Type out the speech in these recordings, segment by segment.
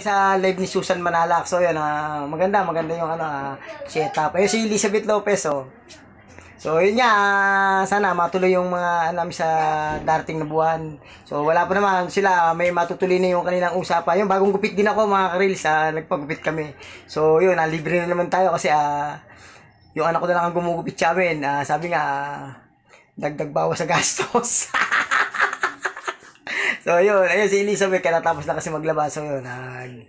sa live ni Susan Manalak. So, yun, ah, maganda, maganda yung ano, ah, setup. Ayun si Elizabeth Lopez, oh. So, yun nga, ah, sana matuloy yung mga ano, namin sa darating na buwan. So, wala pa naman sila, may matutuloy na yung kanilang usapan. Yung bagong gupit din ako, mga karils, ah, nagpagupit kami. So, yun, ah, libre na naman tayo kasi, ah, yung anak ko na lang ang gumugupit sa amin. Ah, sabi nga, dagdag bawas sa gastos. So, yun. Ayun, si Elizabeth, katatapos na kasi maglaba. So, yun, nag,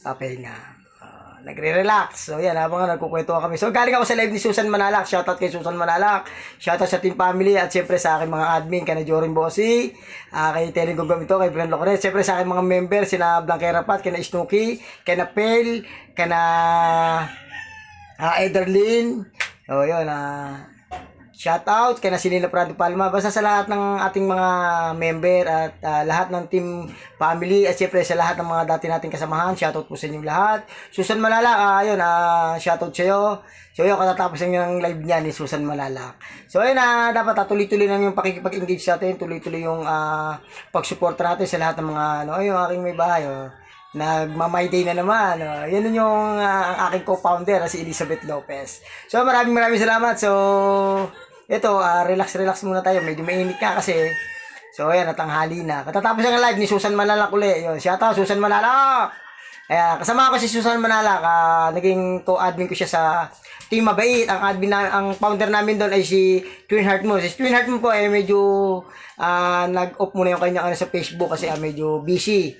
papahinga. Uh, nagre-relax. So, yan, habang nagkukwento kami. So, galing ako sa live ni Susan Manalak. Shoutout kay Susan Manalak. Shoutout sa team family. At syempre sa aking mga admin, kay na Jorin Bossi, uh, kay Terry Gugamito, kay Bren Locoret. Syempre sa aking mga member, sina Blanquera Pat, kay na Snooki, kay na Pel, kay na uh, Ederlin. So, yun, ah, Shout out kay na si Nina Prado Palma. Basta sa lahat ng ating mga member at ah, lahat ng team family at syempre sa lahat ng mga dati nating kasamahan. Shout out po sa inyong lahat. Susan Malala, ayun, ah shout out sa iyo. So yun, katatapos lang yung live niya ni Susan Malala. So ayun na, dapat ah, tuloy-tuloy lang yung pakikipag-engage natin, tuloy-tuloy yung ah, pag-suporta natin sa lahat ng mga, ano, ay, yung aking may bahay, oh. Nagmamay day na naman. Oh. Yan yung ang aking co-founder, si Elizabeth Lopez. So maraming maraming salamat. So, ito, ah, relax-relax muna tayo. Medyo mainit ka kasi. So, ayan, natanghali na. Katatapos ng live ni Susan Manalak uli. Yun, shout out, Susan Manalak! Ayan, kasama ko si Susan Manalak. ah, naging co-admin ko siya sa Team Mabait. Ang admin na, ang founder namin doon ay si Twin Heart Moon. Si Twin Heart Moon po ay medyo ah, nag-off muna yung kanyang ano sa Facebook kasi ah, medyo busy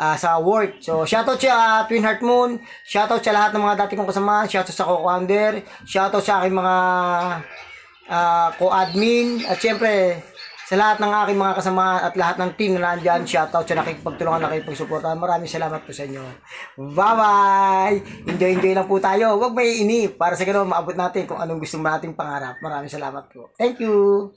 ah, sa work. So, shoutout siya ah, Twin Heart Moon. Shoutout sa lahat ng mga dati kong kasama. Shoutout sa co-founder. Shoutout sa aking mga ah, co-admin. At syempre, sa lahat ng aking mga kasama at lahat ng team na nandyan, shoutout sa nakikipagtulungan, nakikipagsuporta. Maraming salamat po sa inyo. Bye-bye! Enjoy-enjoy lang po tayo. Huwag may inip para sa ganun maabot natin kung anong gusto nating pangarap. Maraming salamat po. Thank you!